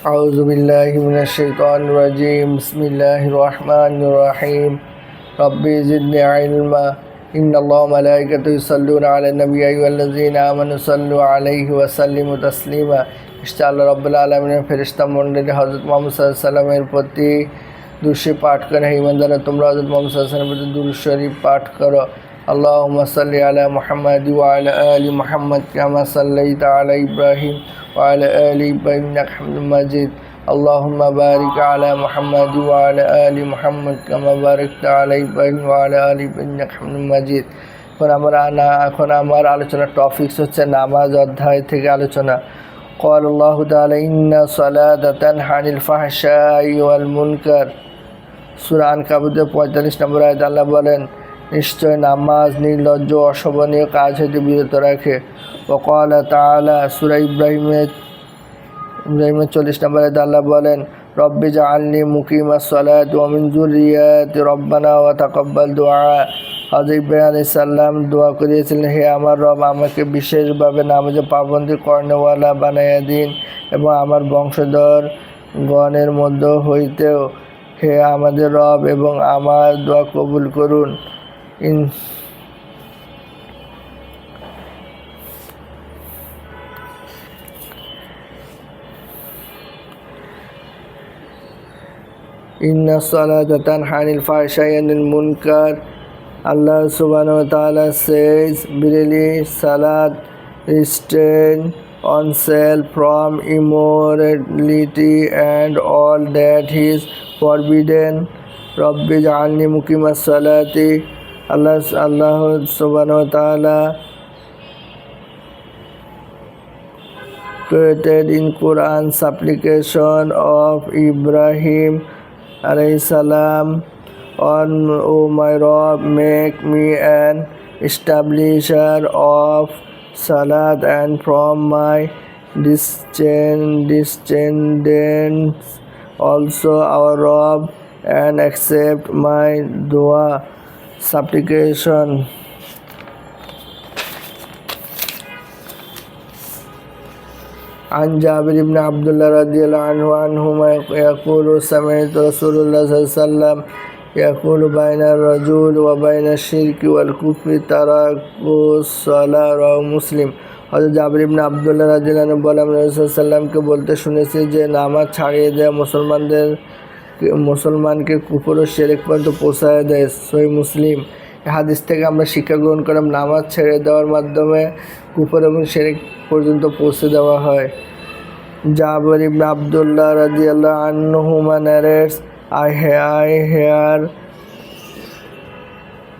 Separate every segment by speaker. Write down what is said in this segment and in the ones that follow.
Speaker 1: أعوذ بالله من الشيطان الرجيم بسم الله الرحمن الرحيم ربي زدني علما إن الله وملائكته يصلون على النبي أيها الذين آمنوا صلوا عليه وسلموا تسليما ইনশাআল্লাহ রব্বুল আলমিনের ফেরিস্তা মন্ডলী হজরত মোহাম্মদ সাল্লাহ সাল্লামের প্রতি দুরুশি পাঠ করে হে ইমানদারা তোমরা হজরত মোহাম্মদ সাল্লাহ সাল্লামের প্রতি দুরুদ শরীফ পাঠ করো اللهم صل على محمد وعلى آل محمد كما صليت على إبراهيم وعلى آل إبراهيم إنك حميد مجيد اللهم بارك على محمد وعلى آل محمد كما باركت على إبراهيم وعلى آل إبراهيم إنك حميد مجيد এখন আমরা না এখন আমার আলোচনার টপিকস হচ্ছে নামাজ অধ্যায় থেকে আলোচনা قال الله تعالى إن صلاة تنهى عن الفحشاء والمنكر সূরা আনকাবুতের পঁয়তাল্লিশ নম্বর আয়াত আল্লাহ বলেন নিশ্চয় নামাজ, নির্লজ্জ, অশোভনীয় কাজ হইতে বিরত রাখে। ওকাল তাআলা, সূরা ইব্রাহিমের ইব্রাহিমের চল্লিশ নম্বর আল্লাহ বলেন, রব্বি জাআলনি মুকিমা সলাত ওয়া মিন যুররিয়াতি রব্বানা ওয়া তাকাব্বাল দুআ। হযরত ইব্রাহিম আলাইহিস সালাম দোয়া করিয়েছিলেন, হে আমার রব, আমাকে বিশেষভাবে নামাজে পাবন্দি কর্ণওয়ালা বানাইয়া দিন এবং আমার বংশধর গণের মধ্য হইতেও হে আমাদের রব এবং আমার দোয়া কবুল করুন। ইন সালাতা তানহা আনিল ফাহশাই আনিল মুনকার Allah subhanahu wa ta'ala says really salat restrain oneself from immorality and all that is forbidden Rabbi ja'alni muqima salati Allah subhanahu wa ta'ala created in Quran supplication of Ibrahim alayhi salam on O my Rob make me an establisher of salat and from my descend- descendants also our Rob and accept my dua supplication عن جابر بن عبد الله رضي الله عنه عنهما يقول سمعت رسول الله صلى الله عليه وسلم يقول بين الرجل وبين الشرك والكفر ترك الصلاة رواه মুসলিম হযরত জাবির ইবনে আব্দুল্লাহ রাদিয়াল্লাহু আনহু বলেন আমি রাসূলুল্লাহ সাল্লামকে বলতে শুনেছি যে নামাজ ছাড়িয়ে দেয় মুসলমানদের মুসলমানকে কুফর ও শিরক পর্যন্ত পৌঁছায় দেয়। সহি মুসলিম হাদিস থেকে আমরা শিক্ষা গ্রহণ করলাম নামাজ ছেড়ে দেওয়ার মাধ্যমে কুফর এবং শিরক পর্যন্ত পৌঁছে দেওয়া হয়। জাবর ইবনে আব্দুল্লাহ রাদিয়াল্লাহু আনহুমা narrates I hear, I hear,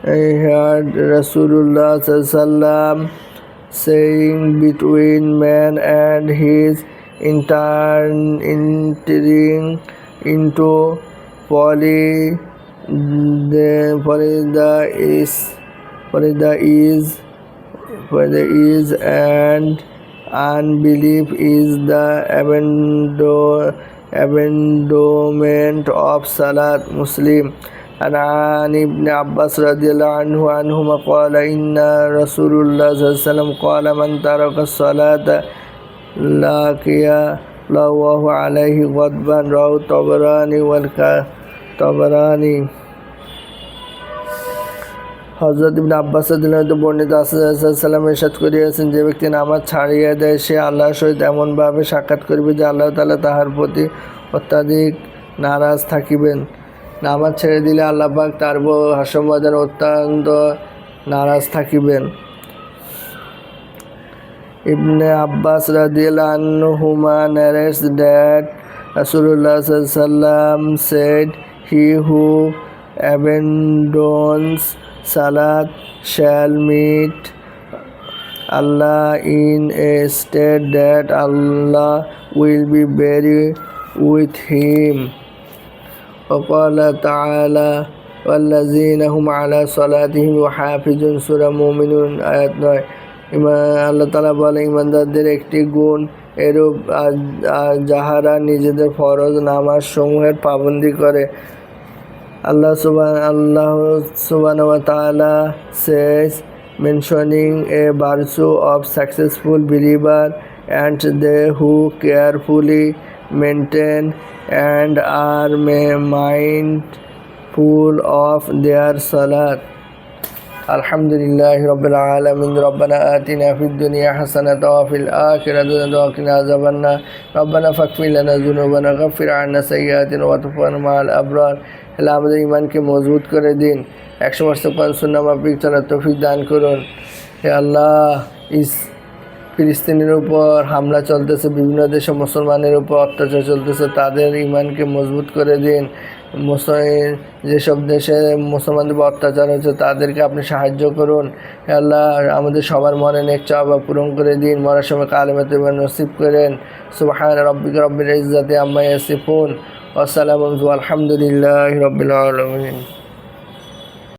Speaker 1: I heard Rasulullah sallam saying between man and his intern, entering into poly, the poly the is, poly the is, poly the is and unbelief is the abandon, abandonment of Salat Muslim and عن ابن عباس رضي الله عنه عنهما قال إن رسول الله صلى الله عليه وسلم قال من ترك الصلاة لاقيا الله عليه غضبا رواه الطبراني والطبراني হজরত ইবনে আব্বাস রাদিয়াল্লাহু বর্ণিত সাল্লাম ইরশাদ করিয়াছেন যে ব্যক্তি নামাজ ছাড়িয়া দেয় সে আল্লাহর সহিত এমনভাবে সাক্ষাৎ করিবে যে আল্লাহ তাআলা তাহার প্রতি অত্যাধিক নারাজ থাকিবেন নামাজ ছেড়ে দিলে আল্লাহ পাক তার হাসমবাদের অত্যন্ত নারাজ থাকিবেন Ibn Abbas anhuma narrates that Rasulullah said, He who abandons Salat shall meet Allah in a state that Allah will be buried with him. وقال تعالى والذين هم على صلاتهم وحافظون سورة مؤمنون آيات 9 আল্লাহ তালা বলে ইমানদারদের একটি গুণ এরূপ যাহারা নিজেদের ফরজ নামাজ সমূহের পাবন্দি করে, আল্লাহ সুবান আল্লাহ সুবানওয়ালা শেষ mentioning a বার্সু of successful believer and they who carefully maintain and are may mindful of their সলার الحمد لله رب العالمين ربنا آتنا في الدنيا حسنة وفي الآخرة حسنة وقنا عذاب النار ربنا فاغفر لنا ذنوبنا غفر عنا سيئاتنا وتوفنا مع الأبرار আল্লাহ আমাদের ইমানকে মজবুত করে দিন একশো বছর কোরআন সুন্না মাফিক চলার তৌফিক দান করুন হে আল্লাহ ইস ফিলিস্তিনের উপর হামলা চলতেছে, বিভিন্ন দেশে মুসলমানের উপর অত্যাচার চলতেছে, তাদের ইমানকে মজবুত করে দিন। যেসব দেশে মুসলমানদের উপর অত্যাচার হচ্ছে, তাদেরকে আপনি সাহায্য করুন। আল্লাহ, আমাদের সবার মনে নেক চাওয়া পূরণ করে দিন। মরার সময় কালেমাতে নসিব করেন। সুবাহান রব্বিক রব্বিল ইজ্জাতে আম্মা ইয়াসিফুন। ওয়াসালামু আলহামদুলিল্লাহি রাব্বিল আলামিন।